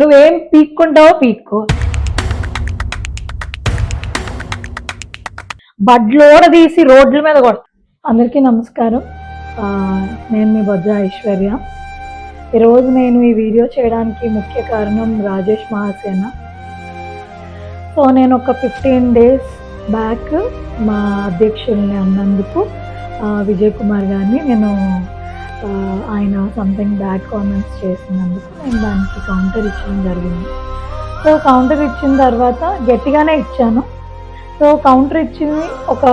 నువ్వేం పీక్కుంటావో పీక్కో. బడ్లోడ తీసి రోడ్ల మీద కొడతా. అందరికీ నమస్కారం. నేను మీ బొజ్జ ఐశ్వర్య. ఈరోజు నేను ఈ వీడియో చేయడానికి ముఖ్య కారణం రాజేష్ మహాసేన. సో నేను ఒక ఫిఫ్టీన్ డేస్ బ్యాక్ మా అధ్యక్షుల్ని అన్నందుకు విజయ్ కుమార్ గారిని నేను ఆయన సంథింగ్ బ్యాడ్ కామెంట్స్ చేసినందుకు నేను దానికి కౌంటర్ ఇచ్చడం జరిగింది. సో కౌంటర్ ఇచ్చిన తర్వాత గట్టిగానే ఇచ్చాను. సో కౌంటర్ ఇచ్చింది ఒక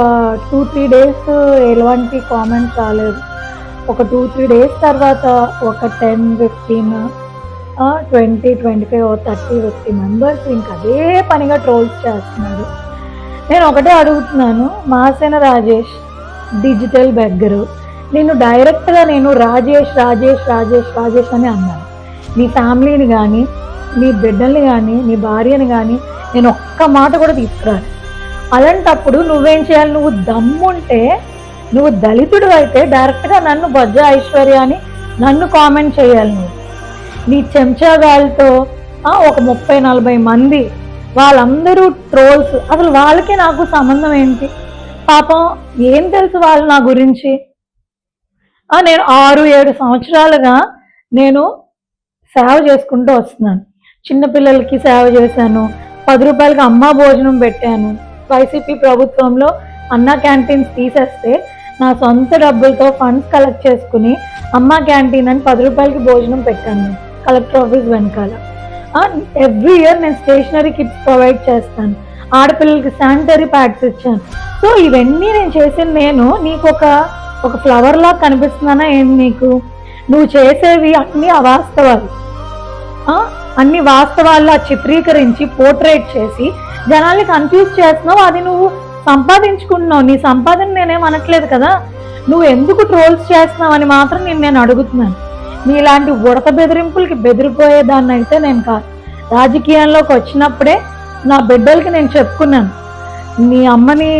టూ త్రీ డేస్ ఎలాంటి కామెంట్స్ రాలేదు. ఒక టూ త్రీ డేస్ తర్వాత ఒక ten fifteen twenty twenty five thirty fifty members ఇంకా అదే పనిగా ట్రోల్స్ చేస్తున్నారు. నేను ఒకటే అడుగుతున్నాను మాసేన రాజేష్ డిజిటల్ బెగ్గరు నేను డైరెక్ట్గా నేను రాజేష్ రాజేష్ రాజేష్ రాజేష్ అని అన్నాను. నీ ఫ్యామిలీని కానీ నీ బిడ్డల్ని కానీ నీ భార్యని కానీ నేను ఒక్క మాట కూడా తీసుకురాను. అలాంటప్పుడు నువ్వేం చేయాలి? నువ్వు దమ్ముంటే నువ్వు దళితుడు అయితే డైరెక్ట్గా నన్ను భజ ఐశ్వర్య అని నన్ను కామెంట్ చేయాలి నువ్వు. నీ చెంచాగాలతో ఒక ముప్పై నలభై మంది వాళ్ళందరూ ట్రోల్స్ అసలు వాళ్ళకి నాకు సంబంధం ఏంటి? పాపం ఏం తెలుసు వాళ్ళు నా గురించి? నేను ఆరు ఏడు సంవత్సరాలుగా నేను సేవ చేసుకుంటూ వస్తున్నాను. చిన్నపిల్లలకి సేవ చేశాను. పది రూపాయలకి అమ్మ భోజనం పెట్టాను. వైసీపీ ప్రభుత్వంలో అన్నా క్యాంటీన్స్ తీసేస్తే నా సొంత డబ్బులతో ఫండ్స్ కలెక్ట్ చేసుకుని అమ్మ క్యాంటీన్ అని పది రూపాయలకి భోజనం పెట్టాను కలెక్టర్ ఆఫీస్ వెనకాల. ఎవ్రీ ఇయర్ నేను స్టేషనరీ కిట్స్ ప్రొవైడ్ చేస్తాను. ఆడపిల్లలకి శానిటరీ ప్యాడ్స్ ఇచ్చాను. సో ఇవన్నీ నేను చేసిన నేను. నీకు ఒక ఒక ఫ్లవర్ లా కనిపిస్తున్నానా ఏంటి నీకు? నువ్వు చేసేవి అన్ని అవాస్తవాలు. అన్ని వాస్తవాల్లో చిత్రీకరించి పోర్ట్రేట్ చేసి జనాల్ని కన్ఫ్యూజ్ చేస్తున్నావు అది నువ్వు సంపాదించుకుంటున్నావు. నీ సంపాదన నేనేం అనట్లేదు కదా? నువ్వు ఎందుకు ట్రోల్స్ చేస్తున్నావు అని మాత్రం నేను నేను అడుగుతున్నాను. నీలాంటి ఉడత బెదిరింపులకి బెదిరిపోయేదాన్ని అయితే నేను కాదు రాజకీయాల్లోకి వచ్చినప్పుడే నా బిడ్డలకి నేను చెప్పుకున్నాను. మీ అమ్మని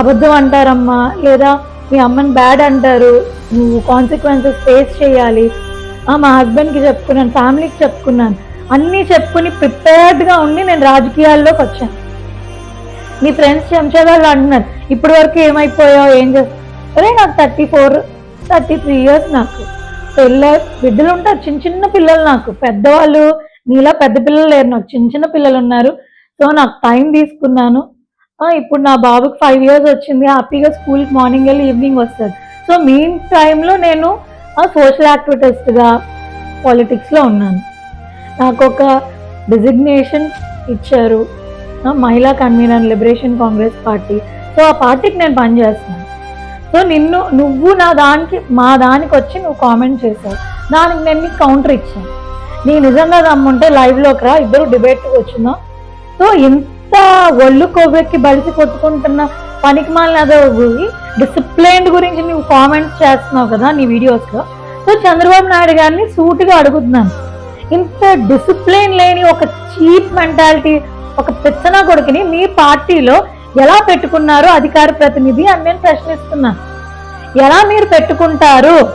అబద్ధం అంటారమ్మా లేదా మీ అమ్మని బ్యాడ్ అంటారు. నువ్వు కాన్సిక్వెన్సెస్ ఫేస్ చేయాలి. ఆ, మా హస్బెండ్కి చెప్పుకున్నాను ఫ్యామిలీకి చెప్పుకున్నాను. అన్నీ చెప్పుకుని ప్రిపేర్డ్గా ఉండి నేను రాజకీయాల్లోకి వచ్చాను. మీ ఫ్రెండ్స్ చెంచేవాళ్ళు అంటున్నారు ఇప్పటి వరకు ఏమైపోయావు? ఏం చేస్తారే నాకు thirty four thirty three years నాకు. పిల్ల బిడ్డలు ఉంటారు చిన్న చిన్న పిల్లలు నాకు. పెద్దవాళ్ళు నీలా పెద్ద పిల్లలు లేరు నాకు. చిన్న చిన్న పిల్లలు ఉన్నారు. సో నాకు టైం తీసుకున్నాను. ఇప్పుడు నా బాబుకి ఫైవ్ ఇయర్స్ వచ్చింది. హ్యాపీగా స్కూల్కి మార్నింగ్ వెళ్ళి ఈవినింగ్ వస్తుంది సో మెయిన్ టైంలో నేను సోషల్ యాక్టివిటీస్గా పాలిటిక్స్లో ఉన్నాను. నాకు ఒక డిజిగ్నేషన్ ఇచ్చారు. మహిళా convenor liberation congress party. So ఆ పార్టీకి నేను పనిచేస్తున్నాను సో నిన్ను నువ్వు నా దానికి మా దానికి వచ్చి నువ్వు కామెంట్ చేసావు. దానికి నేను నీకు కౌంటర్ ఇచ్చాను. నీ నిజంగా దమ్ముంటే లైవ్లోకి రా. ఇద్దరు డిబేట్కి వచ్చిందాం. సో ఇంత ఒళ్ళు కొవ్వెక్కి బలిసి కొట్టుకుంటున్న పనికి మాలిన డిసిప్లైన్ గురించి నువ్వు కామెంట్స్ చేస్తున్నావు కదా నీ వీడియోస్లో సో చంద్రబాబు నాయుడు గారిని సూటిగా అడుగుతున్నాను. ఇంత డిసిప్లైన్ లేని ఒక చీప్ మెంటాలిటీ ఒక పెత్తన కొడుకుని మీ పార్టీలో ఎలా పెట్టుకున్నారో అధికార ప్రతినిధి అని నేను ప్రశ్నిస్తున్నాను ఎలా మీరు పెట్టుకుంటారు?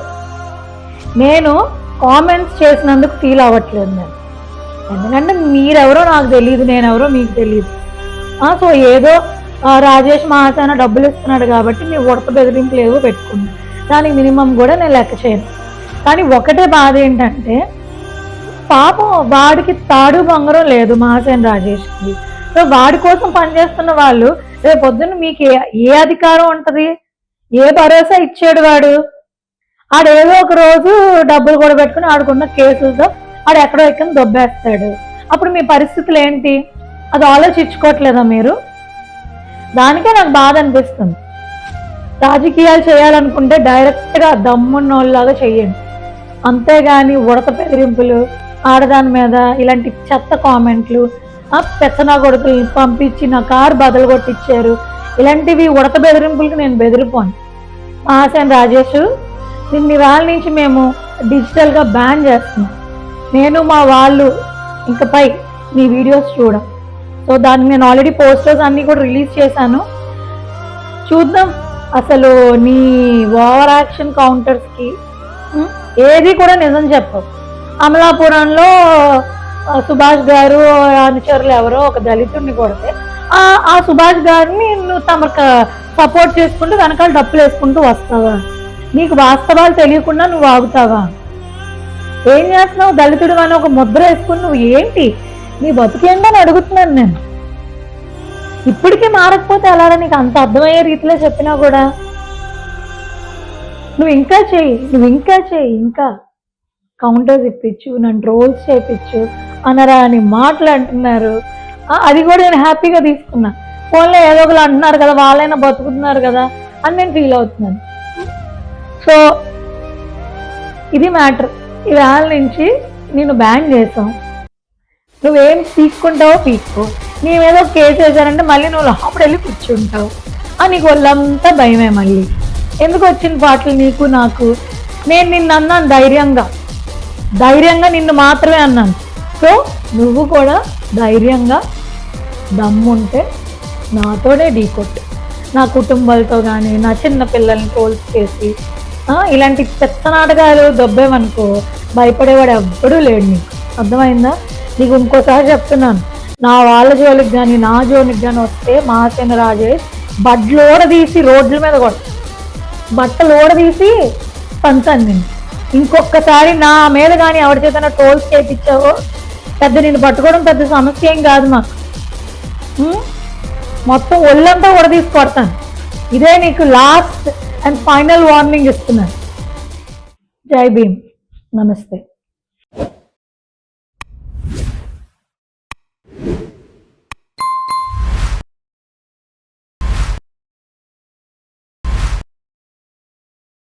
నేను కామెంట్స్ చేసినందుకు ఫీల్ అవ్వట్లేదు నేను. ఎందుకంటే మీరెవరో నాకు తెలియదు నేనెవరో మీకు తెలియదు సో ఏదో రాజేష్ మహాసేన డబ్బులు ఇస్తున్నాడు కాబట్టి మీ ఉడత బెదిరింపులు ఏవో పెట్టుకున్నాను దానికి మినిమం కూడా నేను లెక్క చేయను. కానీ ఒకటే బాధ ఏంటంటే పాపం వాడికి తాడు బంగారం లేదు మహాసేన రాజేష్కి. సో వాడి కోసం పనిచేస్తున్న వాళ్ళు రేపు పొద్దున్న మీకు ఏ ఏ అధికారం ఉంటుంది? ఏ భరోసా ఇచ్చాడు వాడు? ఆడేదో ఒక రోజు డబ్బులు కూడా పెట్టుకుని ఆడుకున్న కేసులతో ఆడు ఎక్కడో ఎక్కడ దొబ్బేస్తాడు. అప్పుడు మీ పరిస్థితులు ఏంటి? అది ఆలోచించుకోవట్లేదా మీరు? దానికే నాకు బాధ అనిపిస్తుంది. రాజకీయాలు చేయాలనుకుంటే డైరెక్ట్గా దమ్మున్నోళ్ళలాగా చెయ్యండి అంతేగాని ఉడత బెదిరింపులు ఆడదాని మీద ఇలాంటి చెత్త కామెంట్లు ఆ పెత్తనా కొడుకుల్ని పంపించి నా కారు బదులు కొట్టించారు ఇలాంటివి ఉడత బెదిరింపులకి నేను బెదిరిపోను. ఆశన్ రాజేష్ నిన్న వాళ్ళ నుంచి మేము డిజిటల్గా బ్యాన్ చేస్తున్నాం. నేను మా వాళ్ళు ఇంకపై నీ వీడియోస్ చూడం. సో దానికి నేను ఆల్రెడీ పోస్టర్స్ అన్నీ కూడా రిలీజ్ చేశాను. చూద్దాం. అసలు నీ ఓవర్ యాక్షన్ కౌంటర్స్కి ఏది కూడా నిజం చెప్పవు. అమలాపురంలో సుభాష్ గారు అనుచరులు ఎవరో ఒక దళితుడిని కొడితే ఆ ఆ సుభాష్ గారిని నువ్వు తమకు సపోర్ట్ చేసుకుంటూ వెనకాల డప్పులు వేసుకుంటూ వస్తావా? నీకు వాస్తవాలు తెలియకుండా నువ్వు ఆగుతావా? ఏం చేస్తున్నావు? దళితుడు అని ఒక ముద్ర వేసుకుని నువ్వు ఏంటి? నీ బతుకేంటని అడుగుతున్నాను నేను. ఇప్పటికీ మారకపోతే ఎలా నీకు అంత అర్థమయ్యే రీతిలో చెప్పినా కూడా? నువ్వు ఇంకా చెయ్యి నువ్వు ఇంకా చెయ్యి ఇంకా కౌంటర్స్ ఇప్పించు నన్ను రోల్స్ చేయించు అనరా అని మాటలు అంటున్నారు. అది కూడా నేను హ్యాపీగా తీసుకున్నా. ఫోన్లో ఏదో ఒకరు అంటున్నారు కదా వాళ్ళైనా బతుకుతున్నారు కదా అని నేను ఫీల్ అవుతున్నాను. సో ఇది మ్యాటర్ ఇవాళ నుంచి నేను బ్యాన్ చేసాం నువ్వేం పీక్కుంటావో పీక్కో. నీ మీద ఒక కేసు వేశారంటే మళ్ళీ నువ్వు లోపల వెళ్ళి కూర్చుంటావు. అని నీకు వాళ్ళంతా భయమే మళ్ళీ. ఎందుకు వచ్చిన పాటలు నీకు నాకు? నేను నిన్ను అన్నాను ధైర్యంగా. ధైర్యంగా నిన్ను మాత్రమే అన్నాను. సో నువ్వు కూడా ధైర్యంగా దమ్ముంటే నాతోనే ఢీకొట్టు నా కుటుంబాలతో కానీ నా చిన్న పిల్లల్ని పోల్చి చేసి ఇలాంటి చెత్త నాటకాలు దొబ్బేమనుకో భయపడేవాడు ఎవ్వడూ లేడు నీకు. అర్థమైందా? నీకు ఇంకోసారి చెప్తున్నాను. నా వాళ్ళ జోలికి కానీ నా జోలికి కానీ వస్తే మహాసేన రాజేష్ బడ్లోడ తీసి రోడ్ల మీద కొడతాను బట్టలు ఓడదీసి పంచాను నేను ఇంకొకసారి నా మీద కానీ ఎవరి చేతనా టోల్స్ చేయించావో పెద్ద నేను పట్టుకోవడం పెద్ద సమస్య ఏం కాదు మాకు. మొత్తం ఒళ్ళంతా ఓడదీసి కొడతాను. ఇదే నీకు లాస్ట్ అండ్ ఫైనల్ వార్నింగ్ ఇస్తున్నాను. జై భీమ్. నమస్తే.